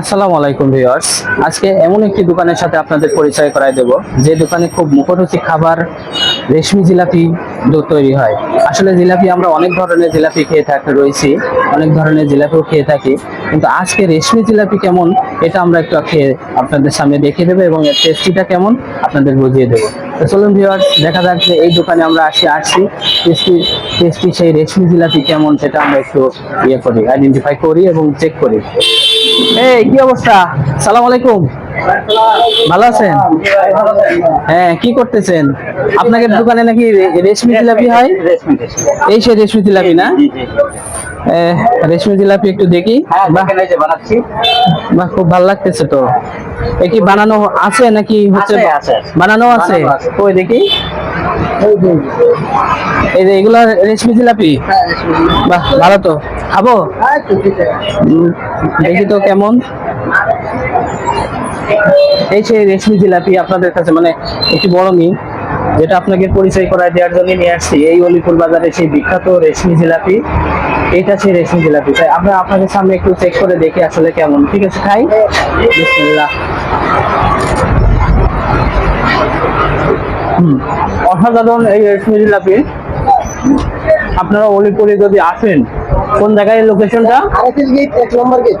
আসসালামু আলাইকুম ভিউয়ার্স। আজকে এমন একটি দোকানের সাথে আপনাদের পরিচয় করায় দেব, যে দোকানে খুব মুখরোচক খাবার, রেশমি জিলাপি তৈরি হয়। আসলে জিলাপি আমরা অনেক ধরনের জিলাপি খেয়ে থাকি, রয়েছি, অনেক ধরনের জিলাপিও খেয়ে থাকি, কিন্তু আজকে রেশমি জিলাপি কেমন, এটা আমরা একটু খেয়ে আপনাদের সামনে দেখিয়ে দেবো এবং এর টেস্টিটা কেমন, আপনাদের বুঝিয়ে দেবো। তো চলুন ভিউয়ার্স, দেখা যাক যে এই দোকানে আমরা আসি, আসছি টেস্টি টেস্টি সেই রেশমি জিলাপি কেমন, সেটা আমরা একটু ইয়ে করি আইডেন্টিফাই করি এবং চেক করি। এই কি অবস্থা? সালাম আলাইকুম। ভালো আছেন? হ্যাঁ কি করতেছেন? আপনাদের দোকানে নাকি রেশমি জিলাপি হয়? এই সে রেশমি জিলাপি না? রেশমি জিলাপি একটু দেখি। হ্যাঁ বাহ। খুব ভালো লাগতেছে তো। এ কি বানানো আছে নাকি হচ্ছে। বানানো আছে? বানানো আছে। ওই দেখি। এই যে এগুলা রেশমি জিলাপি। বাহ ভালো তো। খাব? দেখি তো কেমন। এই সেই রেশমি জিলাপি আপনাদের কাছে মানে একটি বড় নি যেটা আপনাকে পরিচয় করায় দেওয়ার জন্য নিয়ে আসছি। এই অলিপুর বাজারে সেই বিখ্যাত রেশমি জিলাপি। এটা সেই রেশমি জিলাপি। তাই আমরা আপনাদের সামনে একটু চেক করে দেখি আসলে কেমন। ঠিক আছে, খাই? বিসমিল্লাহ। অসাধারণ এই রেশমি জিলাপি। আপনারা অলিপুরে যদি আসেন কোন জায়গায় লোকেশনটা আরেকটি গেট এক নম্বর গেট।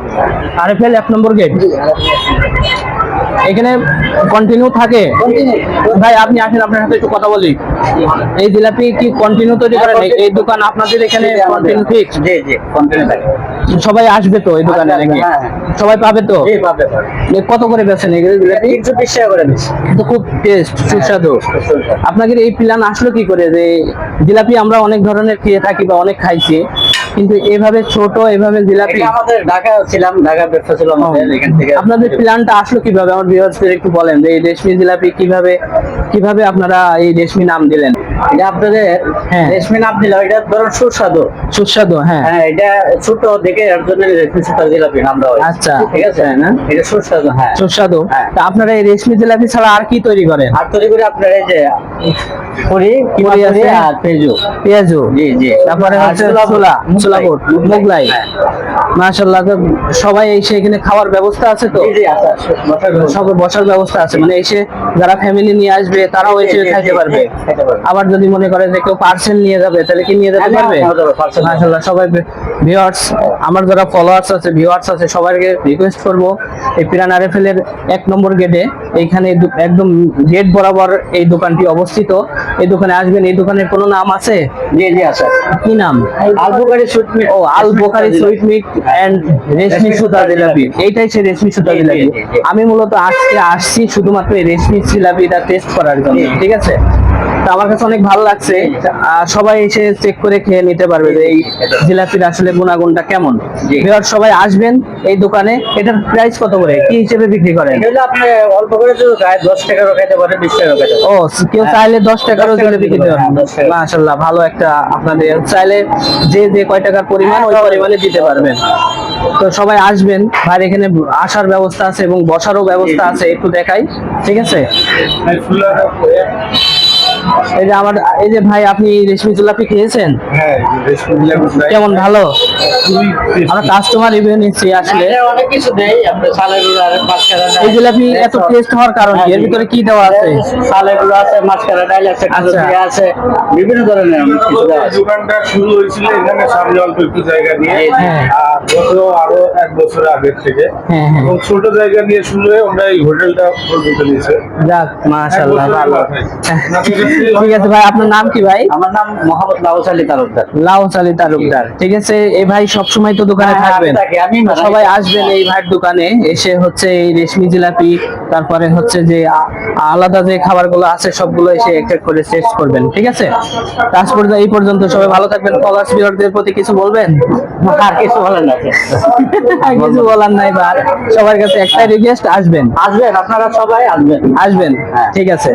আরএফএল এক নম্বর গেট। এখানে কন্টিনিউ থাকে? ভাই আপনি আসেন আপনার সাথে একটু কথা বলি। এই জিলাপি কি কন্টিনিউ তৈরি করেন? এই- দোকান আপনাদের এখানে কন্টিনিউ ফিক্স জি জি কন্টিনিউ থাকে। সবাই আসবে তো এই দোকানে আসবে, নাকি? হ্যাঁ। সবাই পাবে তো? জি পাবে কত করে বেচেন এগুলো জিলাপি? তিনশো বিশ টাকা করে কিন্তু খুব টেস্ট সুস্বাদু। আপনাদের এই প্ল্যান আসলো কি করে? যে জিলাপি আমরা অনেক ধরনের খেয়ে থাকি বা অনেক খাইছি। কিন্তু এভাবে ছোট এভাবে জিলাপি? আমাদের ঢাকা ছিলাম ঢাকা ব্যবসা ছিল আমাদের এখান থেকে আপনাদের প্ল্যানটা আসলো কীভাবে? আমার ভিউয়ার্সদের একটু বলেন যে এই রেশমি জিলাপি কীভাবে কীভাবে আপনারা এই রেশমি নাম দিলেন? এটা আপনাদের হ্যাঁ। রেশমি নাম দিল এটা ধরুন সুস্বাদু সুস্বাদু হ্যাঁ হ্যাঁ এটা ছোট দেখে এর জন্য রেশমি সুতা জিলাপি আচ্ছা। ঠিক আছে না? এটা সুস্বাদু হ্যাঁ সুস্বাদু হ্যাঁ। তা আপনারা এই রেশমি জিলাপি ছাড়া আর কি তৈরি করেন আর তৈরি করে আপনার এই যে পুরি আছে। আর পেঁয়াজু পেঁয়াজু জি জি তারপরে হচ্ছে ছোলা- ছোলা। মোগলাই হ্যাঁ। মাশাআল্লাহ তো সবাই এসে এখানে খাওয়ার ব্যবস্থা আছে তো জি জি আছে। বসার ব্যবস্থা। আছে মানে এসে যারা ফ্যামিলি নিয়ে আসবে তারাও এসে জি, পারবে জি, আবার যদি মনে করে যে কেউ পার্সেল নিয়ে যাবে তাহলে কি নিয়ে যেতে হ্যাঁ, পারবে? parcel নেওয়া মাশাআল্লাহ সবাই ভিউয়ার্স আমার যারা ফলোয়ার্স আছে ভিউয়ার্স আছে সবাইকে রিকোয়েস্ট করব এই পিরান আরএফএল এর এক নম্বর গেটে এইখানে একদম গেট বরাবর এই দোকানটি অবস্থিত। এই দোকানে আসবেন এই দোকানের কোনো নাম আছে? জি জি আছে। কি নাম? Albukhari sweet meat. O Al Bokhari sweet meat and রেশমি সুতা জিলাপি। এইটাই সেই রেশমি সুতা জিলাপি। আমি মূলত আজকে আসছি শুধুমাত্র এই রেশমি জিলাপিটা টেস্ট করার জন্য ঠিক আছে? আমার কাছে অনেক ভালো লাগছে। সবাই এসে চেক করে খেয়ে নিতে পারবে যে এই জিলাপির আসলে গুণাগুণটা কেমন। ভিউয়ার সবাই আসবেন এই দোকানে। এটার প্রাইস কত করে? কি হিসেবে বিক্রি করেন? আপনি অল্প করে যদি খায় দশ টাকারও খাইতে পারে বিশ টাকারও খাইতে ও কেউ চাইলে দশ টাকারও দশ টাকা জিলাপি দিতে কিনতে পারে, পারবেন। দশ মাশাল্লাহ ভালো একটা আপনাদের চাইলে যে যে কয় টাকার পরিমাণ ওই পরিমাণে দিতে পারবেন। তো সবাই আসবেন। ভাই এখানে আসার ব্যবস্থা আছে এবং বসারও ব্যবস্থা আছে একটু দেখাই। ঠিক আছে? এই যে আমার এই যে ভাই আপনি রেশমি জিলাপি খেয়েছেন? হ্যাঁ কেমন ভালো? আমরা কাস্টমার রিভিউ নিচ্ছি আসলে। অনেক কিছু এই জিলাপি এত টেস্ট হওয়ার কারণ এর ভিতরে কি দেওয়া আছে? সালেগুলো আছে মাছকারা ডাইল আছে আচ্ছা। আছে। বিভিন্ন ধরনের কিছু দেওয়া আছে। দোকানটা শুরু হয়েছিল এখানে সামনে অল্প একটু জায়গা নিয়ে। হ্যাঁ। আর গত আরও এক বছর আগের থেকে। হ্যাঁ। এবং ছোট জায়গা নিয়ে শুরু হয়ে আমরা এই হোটেলটা পর্যন্ত নিয়েছে। যাক মাশাআল্লাহ ভালো। ঠিক আছে ভাই আপনার নাম কি ভাই? আমার নাম মোহাম্মদ লাউস আলী তালুকদার। লাউস আলী তালুকদার। ঠিক আছে এই ভাই সবসময় তো দোকানে হ্যাঁ, থাকবেন। আমি তো সবাই আসবেন এই ভাইয়ের দোকানে এসে হচ্ছে এই রেশমি জিলাপি তারপরে হচ্ছে যে আলাদা যে খাবারগুলো আছে সবগুলো এসে এক এক করে টেস্ট করবেন ঠিক আছে? আজ পর্যন্ত এই পর্যন্ত সবাই ভালো থাকবেন। কলার্স বিয়ারদের প্রতি কিছু বলবেন? আর কিছু বলেন না কিছু বলার নাই বা সবার কাছে একটাই রিকোয়েস্ট আসবেন। আসবেন আপনারা সবাই আসবেন। আসবেন হ্যাঁ। ঠিক আছে।